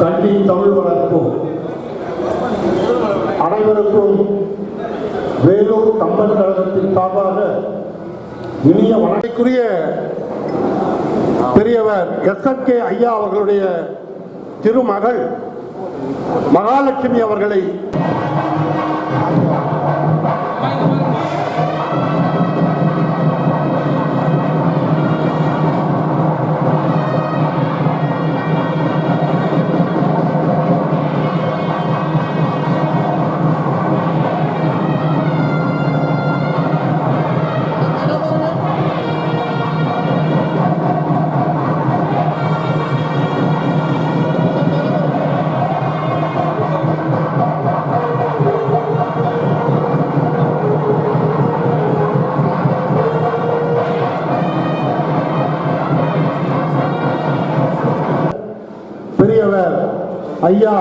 கல்வி தமிழ் வளர்ப்போம் அனைவருக்கும் வேலூர் கம்பன் கழகத்தின் சார்பாக இனிய வணக்கக்குரிய பெரியவர் எஸ்என்கே ஐயா அவர்களுடைய திருமகள் மகாலட்சுமி அவர்களை ஐயா.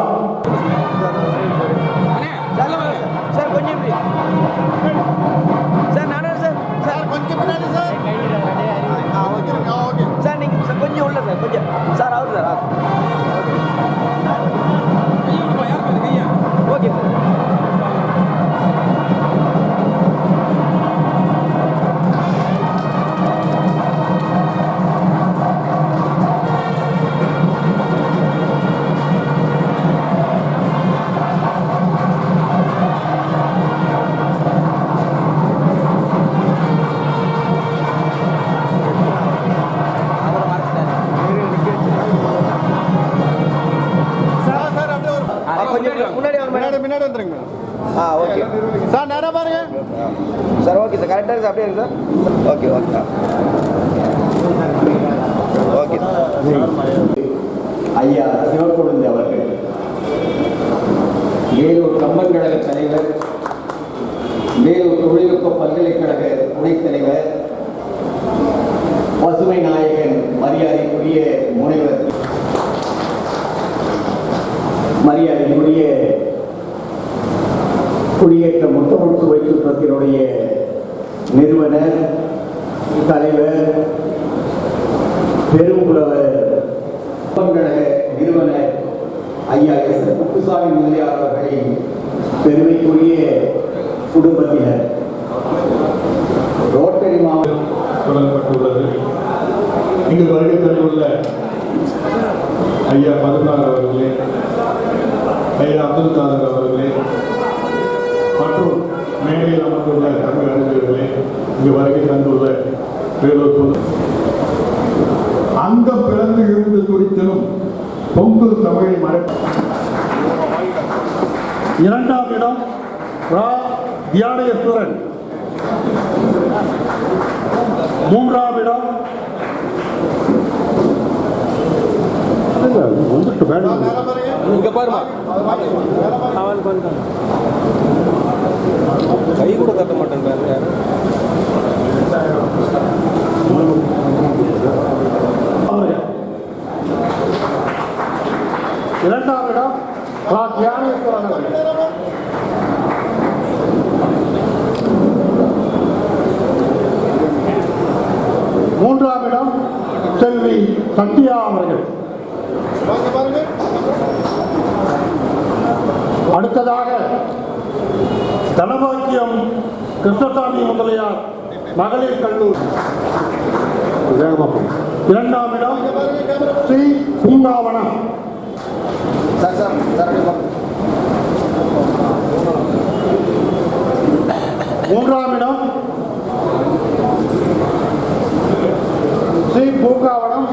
ஓகே சார் நேரா பாருங்க. Sir okay sir. கரெக்டாக சார். அப்படியே சார். ஓகே ஓகே ஓகே ஐயா சிவக்குழந்தை அவர்கள். வேலூர் கம்பன் கழக தலைவர் வேலூர் தொழில்நுட்ப பல்கலைக்கழக துணைத் தலைவர் பசுமை நாயகன் மரியாதைக்குரிய முனைவர் மரியாதைக்குரிய குடியேற்ற முத்தமிழ் சுவை சுற்றத்தினுடைய நிறுவனர் தலைவர் பெரும்புலவர் நிறுவனர் ஐயா எஸ் முத்துசாமி முதலியார் அவர்களின் பெருமைக்குரிய குடும்பத்தினர். ரோட்டரி மாவட்டம் தொடங்கப்பட்டுள்ளது இங்கு வருகை தந்துள்ள ஐயா மதுனார் அவர்களே ஐயா அப்துல் காதர் அவர்கள் மேடையில் அமர்ந்துள்ள தமிழ் அறிஞர்களே இங்கு வருகை தந்துள்ள பொது அங்க பிறந்து இருந்து துடித்திலும் பொங்கு தமிழை மறை இரண்டாம் இடம் ரா. தியானேஸ்வரன் மூன்றாம் இடம் வந்துட்டு மேடம் இங்க பாருமா. கை கூட தட்ட மாட்டேன்றாரு இரண்டாம் இடம் ரா தியானேஸ்வரன் அவர்கள். மூன்றாம் இடம் செல்வி சத்யா அவர்கள் அடுத்ததாக தனபாக்கியம் கிருஷ்ணசாமி முதலியார் மகளிர் கல்லூரி. இரண்டாம் இடம் ஸ்ரீ பூங்காவனம். மூன்றாம் இடம் ஸ்ரீ பூங்காவனம்.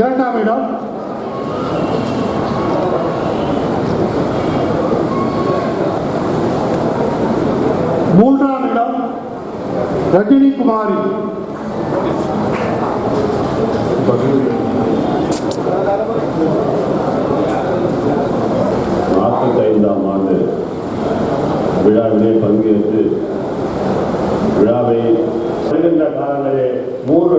இரண்டாம் இடம் மூன்றாம் இடம் ரஜினி குமாரி. நாற்பத்தி ஐந்தாம் ஆண்டு விழாவிலே பங்கேற்று விழாவை வருகின்ற காலங்களிலே மூன்று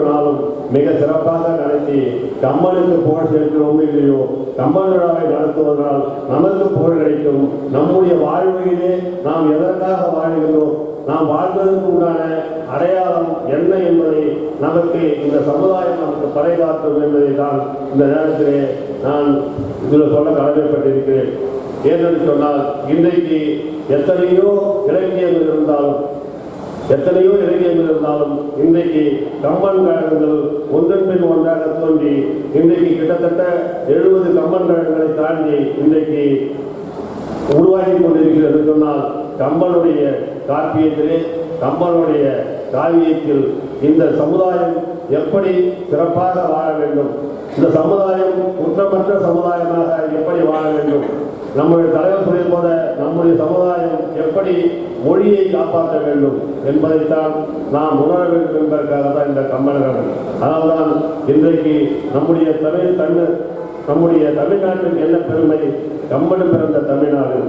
மிக சிறப்பாக நடத்தி கம்மனுக்கு புகழ் செலுத்துவோம் இல்லையோ கம்மன் விழாவை நடத்துவதனால் நமக்கு புகழ் கிடைக்கும். நம்முடைய வாழ்வையிலே நாம் எதற்காக வாழ்கிறோம் நாம் வாழ்வதற்கு உண்டான அடையாளம் என்ன என்பதை நமக்கு இந்த சமுதாயம் நமக்கு பறைகாட்டும் என்பதை தான் இந்த நேரத்திலே நான் இதில் சொல்ல கடமைப்பட்டிருக்கிறேன். ஏனென்று சொன்னால் இன்றைக்கு எத்தனையோ இலக்கியங்கள் இருந்தாலும் எத்தனையோ இலக்கியங்கள் இருந்தாலும் இன்றைக்கு கம்பன் கழகங்கள் ஒன்றன் பின் ஒன்றாக தோன்றி இன்றைக்கு கிட்டத்தட்ட எழுபது கம்பன் கழகங்களை தாண்டி இன்றைக்கு உருவாகி கொண்டிருக்கிறது சொன்னால் கம்பனுடைய காப்பியத்திலே கம்பனுடைய காவியத்தில் இந்த சமுதாயம் எப்படி சிறப்பாக வாழ வேண்டும்? இந்த சமுதாயம் குற்றமற்ற சமுதாயமாக எப்படி வாழ வேண்டும்? நம்முடைய தலைவர் சொல்லியது போல நம்முடைய சமுதாயம் எப்படி மொழியை காப்பாற்ற வேண்டும் என்பதைத்தான் நாம் உணர வேண்டும் என்பதற்காக தான் இந்த கம்பனர்கள் அதனால்தான் இன்றைக்கு நம்முடைய தமிழ் தன்னு நம்முடைய தமிழ்நாட்டுக்கு என்ன பெருமை? கம்பன் பிறந்த தமிழ்நாடு.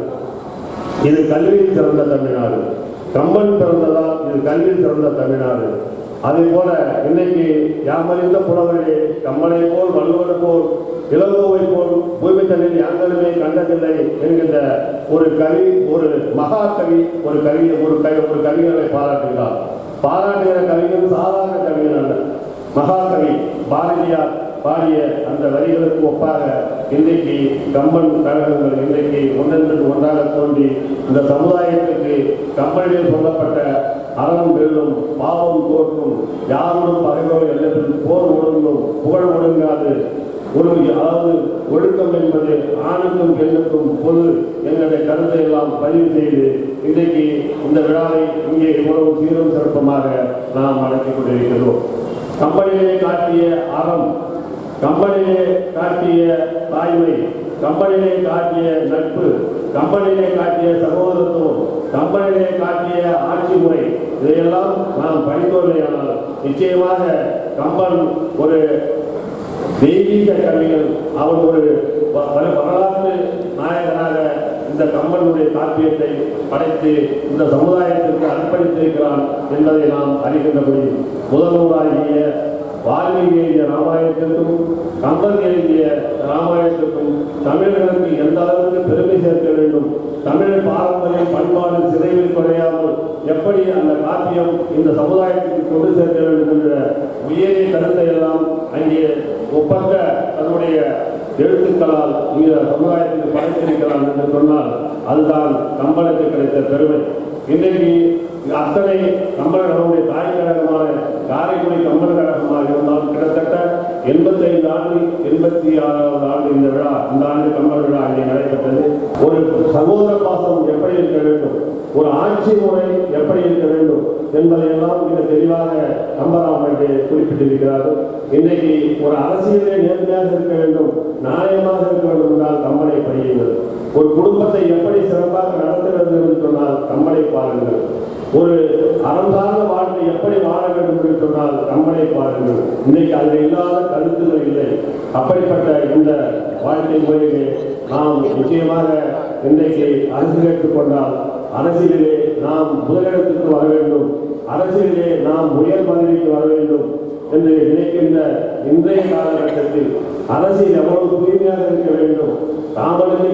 இது கல்வியில் சிறந்த தமிழ்நாடு. கம்பன் பிறந்ததால் இது கல்வியில் சிறந்த தமிழ்நாடு. அதே போல இன்னைக்கு யாமறிந்த புலவர்களே கம்மனை போல் வள்ளுவர் போல் இளங்கோவை போல் பூமி தண்ணில் யாங்களுமே கண்டதில்லை என்கின்ற ஒரு கவி ஒரு மகா கவி ஒரு கவி ஒரு கவி ஒரு கவிஞரை பாராட்டுகிறார். பாராட்டுகிற கவிஞர் சாதாரண கவிஞர் அல்ல. மகாகவி பாரதியார் பாடிய அந்த வரிகளுக்கு ஒப்பாக இன்றைக்கு கம்பன் கழகங்கள் இன்றைக்கு ஒன்றென்று ஒன்றாக தோன்றி இந்த சமுதாயத்திற்கு கம்பனில் சொல்லப்பட்ட அறம் வெல்லும் பாவம் தோற்றும் யாரும் பகைவர்கள் எல்லாத்திலும் போர் ஒழுங்கும் புகழ் ஒழுங்காது. ஒரு அதாவது ஒழுக்கம் என்பது ஆணுக்கும் பெண்ணுக்கும் பொது எங்களுடைய கருத்தை எல்லாம் பதிவு செய்து இன்றைக்கு இந்த விழாவை இங்கே இவ்வளவு சீரும் சிறப்பமாக நாம் அழைத்துக் கொண்டிருக்கிறோம். கம்பெனியிலே காட்டிய அறம் கம்பனிலே காட்டிய தாய்மை கம்பனிலே காட்டிய நட்பு கம்பனிலே காட்டிய சகோதரத்துவம் கம்பனிலே காட்டிய ஆட்சி முறை இதையெல்லாம் நாம் படித்தோமையானால் நிச்சயமாக கம்பன் ஒரு தெய்வீக கவிஞர் அவன் ஒரு வரலாற்று நாயகனாக இந்த கம்பனுடைய காப்பியத்தை படைத்து இந்த சமுதாயத்திற்கு அர்ப்பணித்திருக்கிறான் என்பதை நாம் அறிகின்றபடி முதல்வராகிய வால்மீகி எழுதிய ராமாயணத்திற்கும் கம்பன் எழுதிய ராமாயணத்திற்கும் தமிழர்களுக்கு எந்த அளவுக்கு பெருமை சேர்க்க வேண்டும்? தமிழ் பாரம்பரியம் பண்பாடு சிதைவில் குறையாமல் எப்படி அந்த காப்பியம் இந்த சமுதாயத்துக்கு கொண்டு சேர்க்க வேண்டும் என்ற உயரிய கருத்தை எல்லாம் அங்கே ஒப்பற்ற தன்னுடைய எழுத்துக்களால் இந்த சமுதாயத்துக்கு படைத்திருக்கிறான் என்று சொன்னால் அதுதான் கம்பனுக்கு கிடைத்த பெருமை. இன்றைக்கு அத்தனை கம்பன் நம்முடைய தாய் கழகமான காரைக்குடி கம்பன் கழகமாக இருந்தாலும் கிட்டத்தட்ட எண்பத்தைந்து ஆண்டு எண்பத்தி ஆறாவது ஆண்டு இந்த விழா இந்த ஆண்டு கம்பன் விழா அங்கே நடைபெற்றது. ஒரு சகோதர பாசம் எப்படி இருக்க வேண்டும்? ஒரு ஆட்சி முறை எப்படி இருக்க வேண்டும்? என்பதையெல்லாம் மிக தெளிவாக கம்பராம் என்று குறிப்பிட்டிருக்கிறார்கள். இன்றைக்கு ஒரு அரசியலே நேர்மையாக இருக்க வேண்டும் நியாயமாக இருக்க வேண்டும் ஒரு குடும்பத்தை எப்படி சிறப்பாக நடத்துகிறது என்று சொன்னால் கம்பனை பாருங்கள். ஒரு அறம் சார்ந்த வாழ்க்கை எப்படி வாழ வேண்டும் என்று சொன்னால் கம்பனை பாருங்கள். இன்னைக்கு அதில் இல்லாத கருத்துகள் இல்லை. அப்படிப்பட்ட இந்த வாழ்க்கை முறையிலே நாம் நிச்சயமாக இன்றைக்கு அரசு கேட்டுக்கொண்டால் அரசியலிலே நாம் முதலிடத்துக்கு வர வேண்டும். அரசியலிலே நாம் உயர் பதவிக்கு வர வேண்டும் என்று நினைக்கின்ற இன்றைய காலகட்டத்தில் அரசியல் எவ்வளவு தூய்மையாக இருக்க வேண்டும்? தாமதத்தை